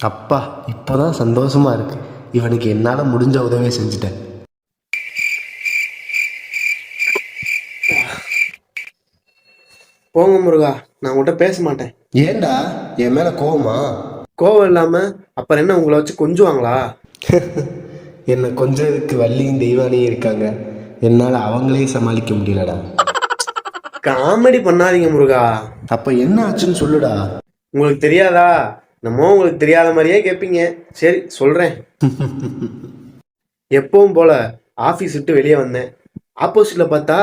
அப்பா இப்போதான் சந்தோஷமா இருக்கு. இவனுக்கு என்னால் முடிஞ்ச உதவியை செஞ்சுட்டேன். போங்க முருகா நான் உங்கள்கிட்ட பேச மாட்டேன். ஏன்டா என் மேலே கோவமா? கோவம் இல்லாம அப்புறம் என்ன உங்களை வச்சு கொஞ்சுவாங்களா? என்னை கொஞ்சத்துக்கு வள்ளியும் தெய்வானியும் இருக்காங்க. என்னால் அவங்களே சமாளிக்க முடியலடா. காமெடி பண்ணாதீங்க முருகா. அப்போ என்ன ஆச்சுன்னு சொல்லுடா. உங்களுக்கு தெரியாதா? என்னமோ உங்களுக்கு தெரியாத மாதிரியே கேட்பீங்க சரி சொல்றேன். எப்பவும் போல ஆஃபீஸ் விட்டு வெளியே வந்தேன். ஆப்போசிட்ல பார்த்தா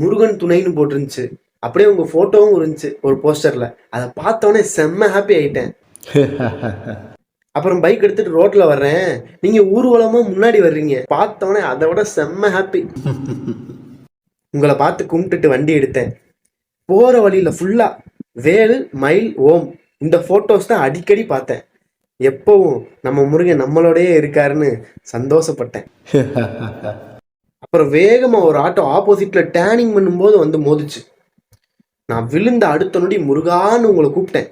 முருகன் துணைன்னு போட்டிருந்துச்சு. அப்படியே உங்க போட்டோவும் இருந்துச்சு ஒரு போஸ்டர்ல அதை பார்த்தோன்னே செம்ம ஹாப்பி ஆயிட்டேன். அப்புறம் பைக் எடுத்துட்டு ரோட்ல வர்றேன். நீங்க ஊர்வலமா முன்னாடி வர்றீங்க. பார்த்தோன்னே அதை விட செம்ம ஹாப்பி உங்களை பார்த்து கும்பிட்டுட்டு வண்டி எடுத்தேன். போற வழியில ஃபுல்லா வேல் மைல் ஓம். இந்த போட்டோஸ் தான் அடிக்கடி பார்த்தேன். எப்பவும் நம்ம முருகன் நம்மளோடயே இருக்காருன்னு சந்தோஷப்பட்டேன். அப்புறம் வேகமா ஒரு ஆட்டோ ஆப்போசிட்ல டேனிங் பண்ணும்போது வந்து மோதிச்சு. நான் விழுந்த அடுத்த நொடி முருகான்னு உங்களை கூப்பிட்டேன்.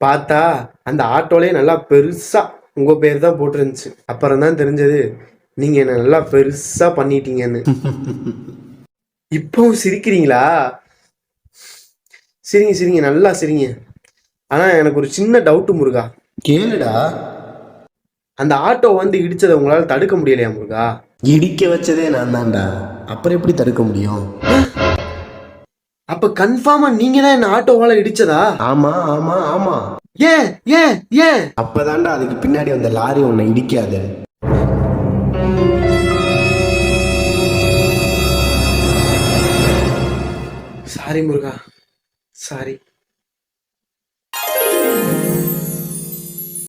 பார்த்தா அந்த ஆட்டோலயே நல்லா பெருசா உங்க பேர் தான் போட்டிருந்துச்சு. அப்புறம் தான் தெரிஞ்சது நீங்க என்ன நல்லா பெருசா பண்ணிட்டீங்கன்னு. இப்பவும் சிரிக்கிறீங்களா? சிரிங்க சிரிங்க நல்லா சிரிங்க. ஆனா எனக்கு ஒரு சின்ன டவுட் முருகா. கேளுடா. அந்த ஆட்டோ வந்து இடிச்சதை உங்களால தடுக்க முடியலையா முருகா? இடிக்க வச்சதே நான் தான்டா. அப்புறம் எப்படி தடுக்க முடியும்? அப்ப கன்ஃபார்மா நீங்க தான் என்ன ஆட்டோவால இடிச்சதா? ஆமா ஆமா ஆமா. ஏன் ஏன் ஏன்? அப்பதான்டா அதுக்கு பின்னாடி வந்த லாரி உன்னை இடிக்காது. சாரி முருகா. சாரி